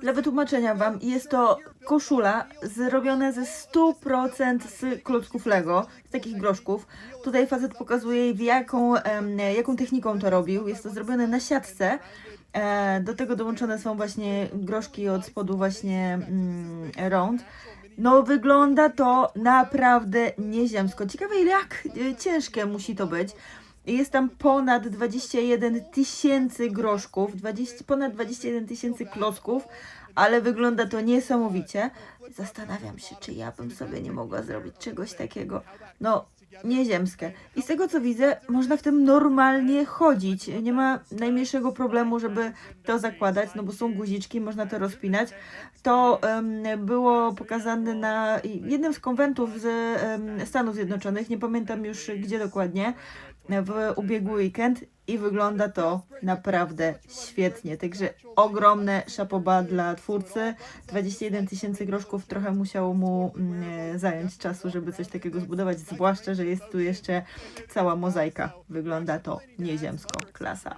Dla wytłumaczenia Wam, jest to koszula zrobiona ze 100% z klocków Lego, z takich groszków. Tutaj facet pokazuje, jaką, jaką techniką to robił. Jest to zrobione na siatce. E, do tego dołączone są właśnie groszki od spodu właśnie mm, rąd. No wygląda to naprawdę nieziemsko. Ciekawe jak e, ciężkie musi to być. Jest tam ponad 21 tysięcy groszków, 20, ponad 21 tysięcy klocków, ale wygląda to niesamowicie. Zastanawiam się, czy ja bym sobie nie mogła zrobić czegoś takiego. No, nieziemskie. I z tego co widzę, można w tym normalnie chodzić. Nie ma najmniejszego problemu, żeby to zakładać, no bo są guziczki, można to rozpinać. To em, było pokazane na jednym z konwentów z em, Stanów Zjednoczonych, nie pamiętam już gdzie dokładnie, w ubiegły weekend i wygląda to naprawdę świetnie. Także ogromne szapoba dla twórcy. 21 tysięcy groszków trochę musiało mu mm, zająć czasu, żeby coś takiego zbudować, zwłaszcza, że jest tu jeszcze cała mozaika. Wygląda to nieziemsko. Klasa.